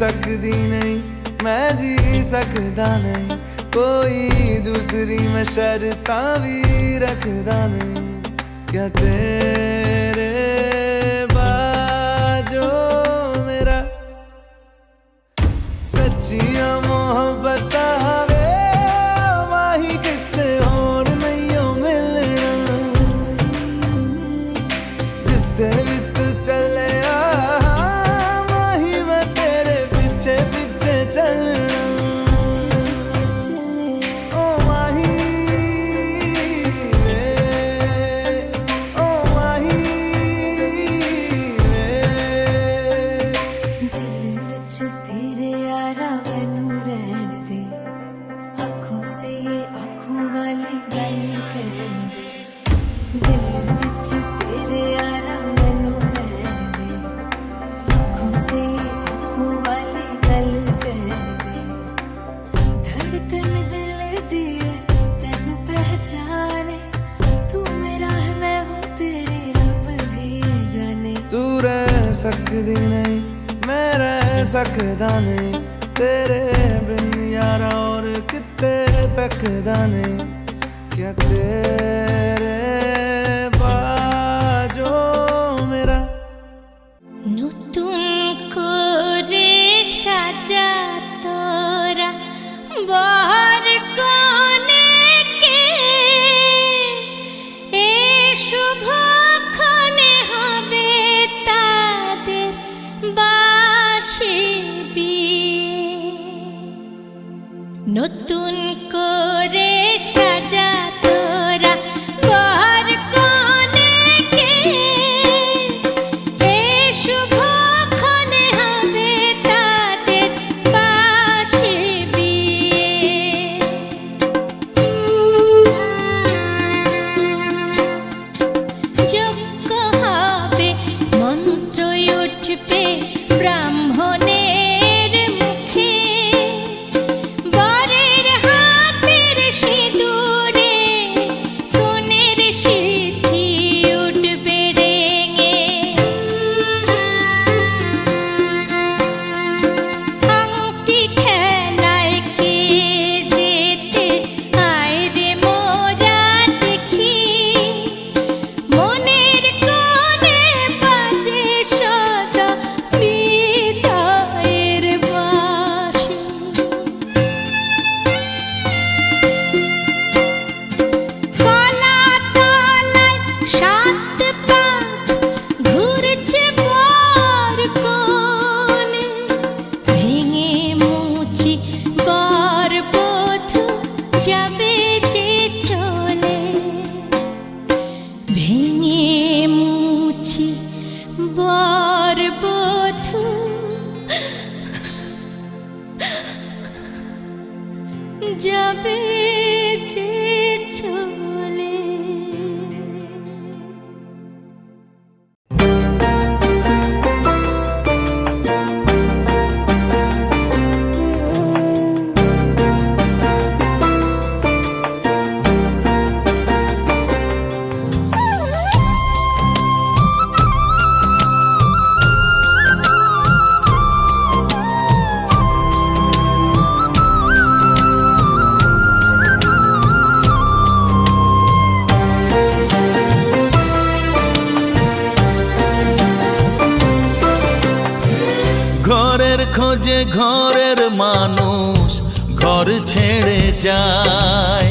ਸਕਦੀ ਨਹੀਂ, ਮੈਂ ਜੀ ਸਕਦਾ ਨਹੀਂ। ਕੋਈ ਦੂਸਰੀ ਮੈਂ ਸ਼ਰਤਾਂ ਵੀ ਰੱਖਦਾ ਨਹੀਂ। ਕਿਆ ਤੇਰੇ ਬਾਜੋ ਮੇਰਾ ਸੱਚੀਆਂ ਮੁਹੱਬਤਾਂ Tell ਤੇਰੇ ਬਿਨ ਯਾਰਾ ਔਰ ਕਿਤੇ ਤੱਕਦਾ ਨਹੀਂ ਕਿਆ ਤੇਰੇ ਬਾਜੋ ਮੇਰਾ নতুন করে সাজা ya খোঁজে ঘরের মানুষ ঘর ছেড়ে যায়।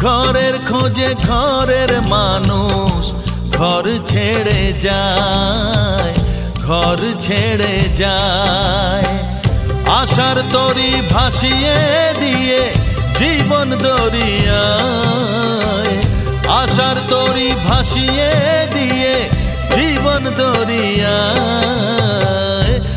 ঘরের খোঁজে ঘরের মানুষ ঘর ছেড়ে যায়, ঘর ছেড়ে যায়। আশার তরি ভাসিয়ে দিয়ে জীবন দরিয়ায়। আশার তরি ভাসিয়ে দিয়ে জীবন দরিয়ায়।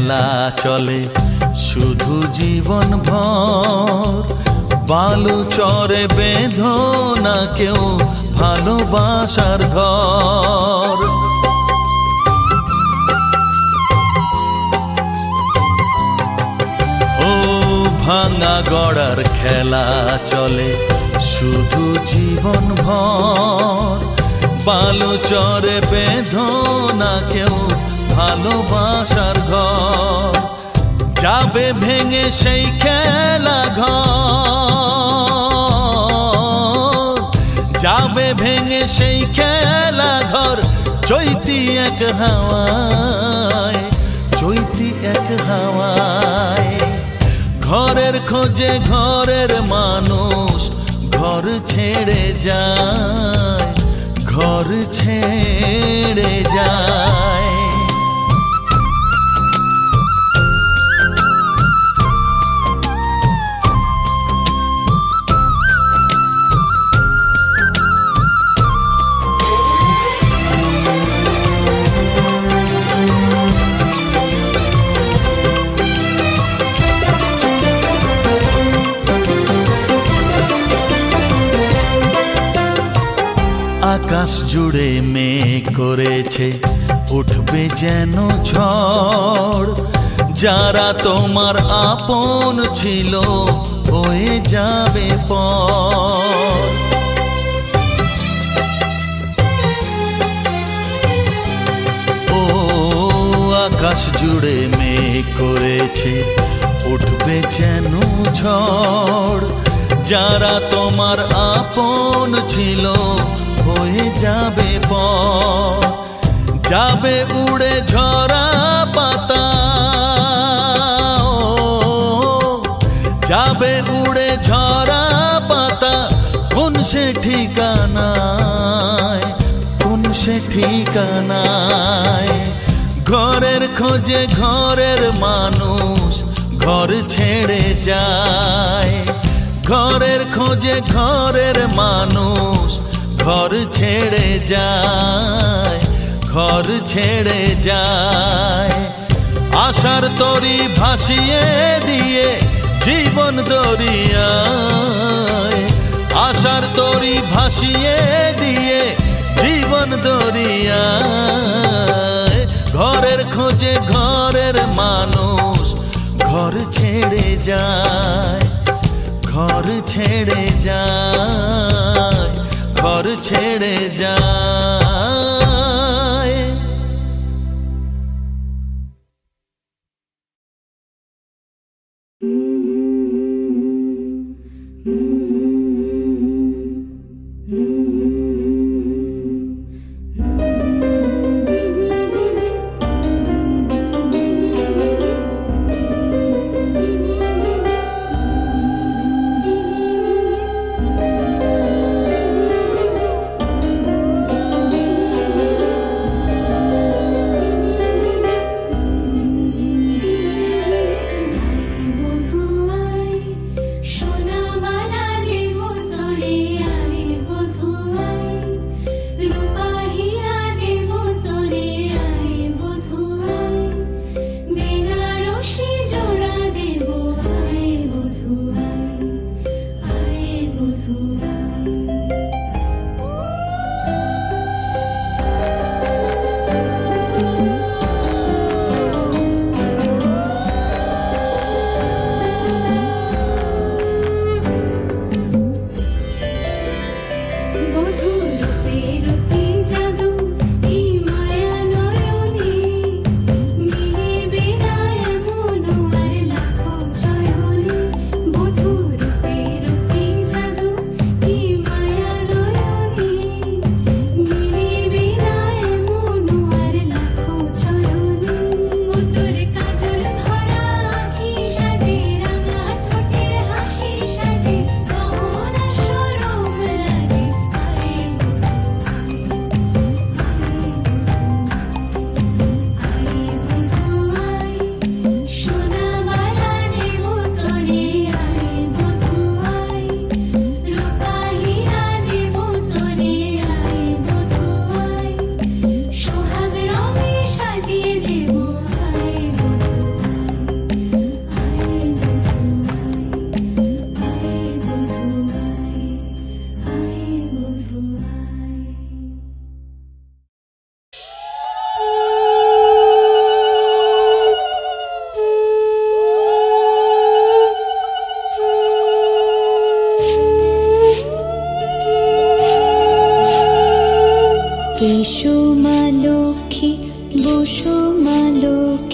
খেলা চলে, শুধু জীবন ভর বালু চরে বেঁধো না কেউ ভালোবাসার ঘর। ও ভাঙা গড়ার খেলা চলে, শুধু জীবন ভর বালু চরে বেঁধো না কেউ ভালোবাসার ঘর, যাবে ভেঙে সেই খেলা ঘর। যাবে ভেঙে সেই খেলা ঘর, চৈতি এক হাওয়ায়, চৈতি এক হাওয়ায়। ঘরের খোঁজে ঘরের মানুষ, ঘর ছেড়ে যায়, ঘর ছেড়ে যায়। আকাশ জুড়ে মেঘ করেছে। উঠবে যেন ঝড়। যারা তোমার আপন ছিল হয়ে যাবে পর ও, আকাশ জুড়ে মেঘ করেছে। উঠবে যেন ঝড়। যারা তোমার আপন ছিল হয়ে যাবে পর যাবে উড়ে ঝরা পাতা। যাবে উড়ে ঝরা পাতা, কোন সে ঠিকানায়, কোন সে ঠিকানায়? ঘরের খোঁজে ঘরের মানুষ ঘর ছেড়ে যায়। ঘরের খোঁজে ঘরের মানুষ ঘর ছেড়ে যায়, ঘর ছেড়ে যায়। আশার তরি ভাসিয়ে দিয়ে জীবন দরিয়ায়। আশার তরি ভাসিয়ে দিয়ে জীবন দরিয়ায়। ঘরের খোঁজে ঘরের মানুষ ঘর ছেড়ে যায়, ঘর ছেড়ে যায়। ঘর ছেড়ে যায়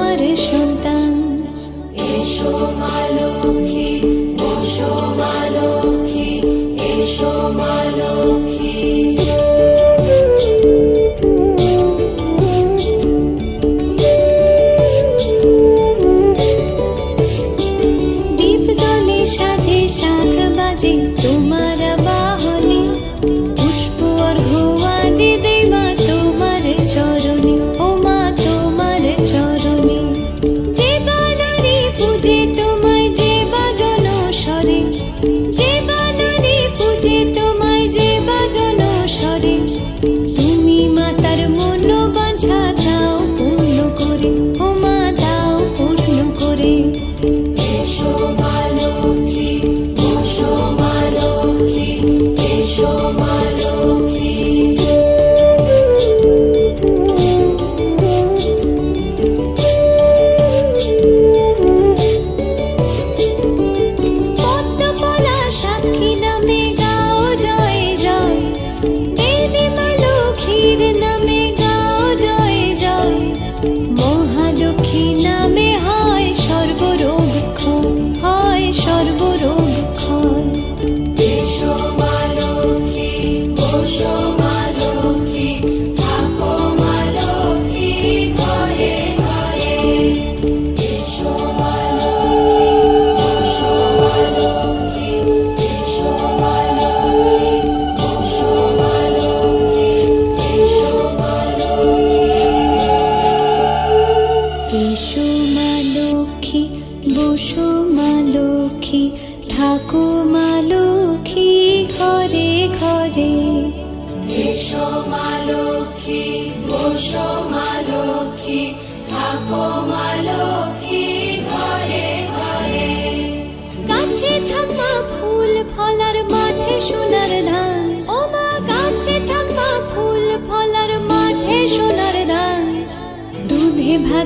আমার সন্তান। এসো মা লক্ষ্মী বসো মা লক্ষ্মী এসো মা লক্ষ্মী দীপ জলে সাজে শাক বাজে।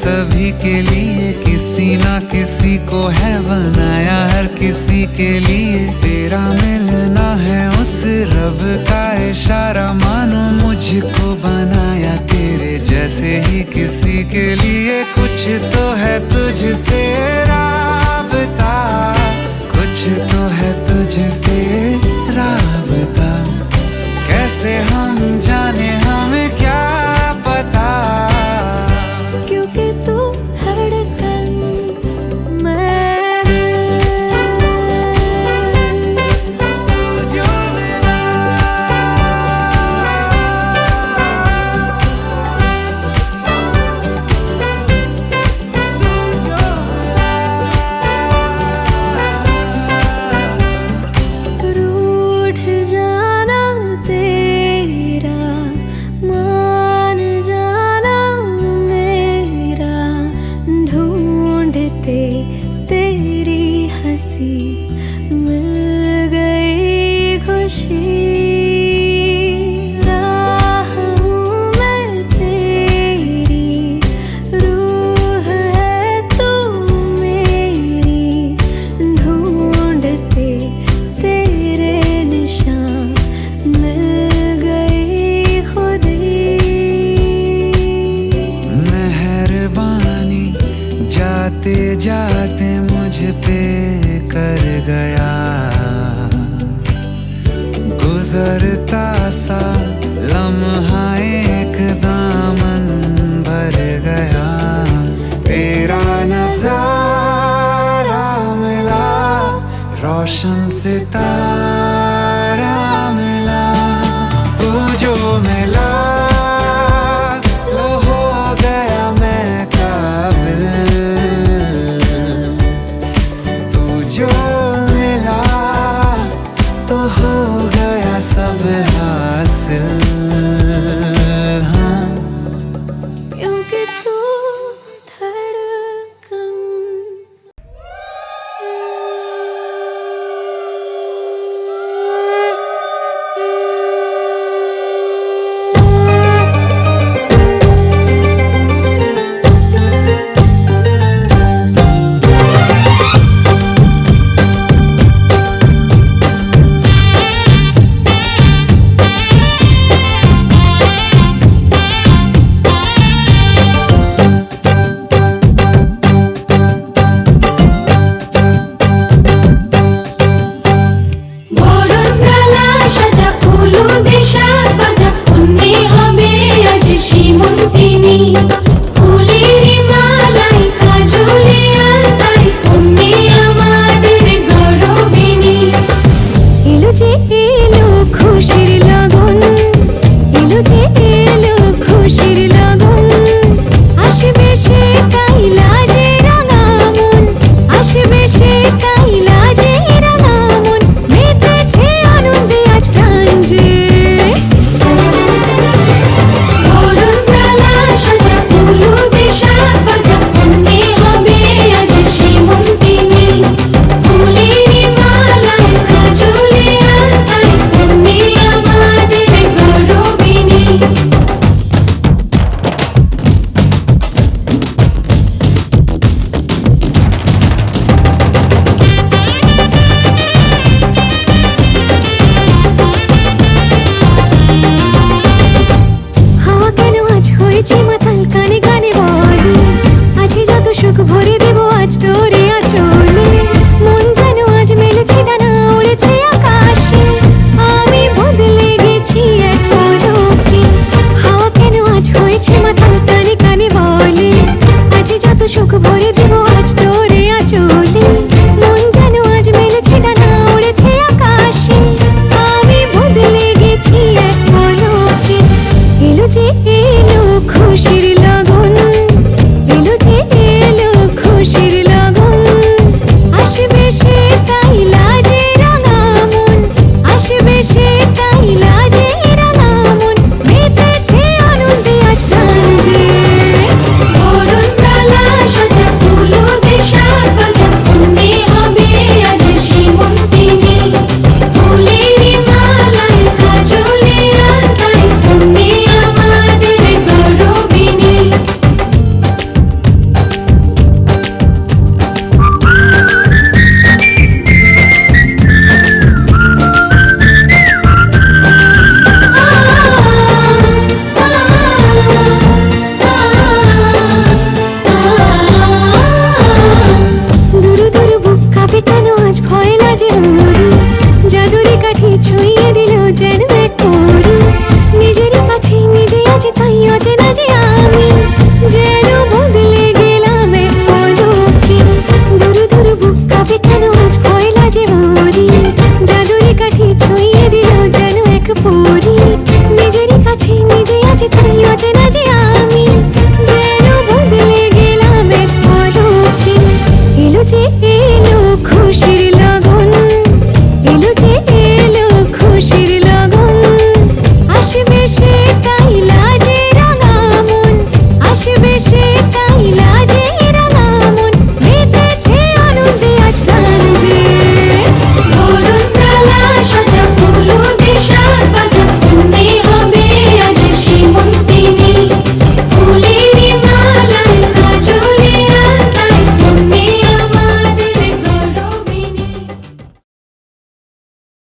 सभी के लिए किसी ना किसी को है बनाया, हर किसी के लिए। तेरा मिलना है उस रब का इशारा, मानो मुझको बनाया तेरे जैसे ही किसी के लिए। कुछ तो है तुझसे राबता, कुछ तो है तुझसे राबता। कैसे हम जाने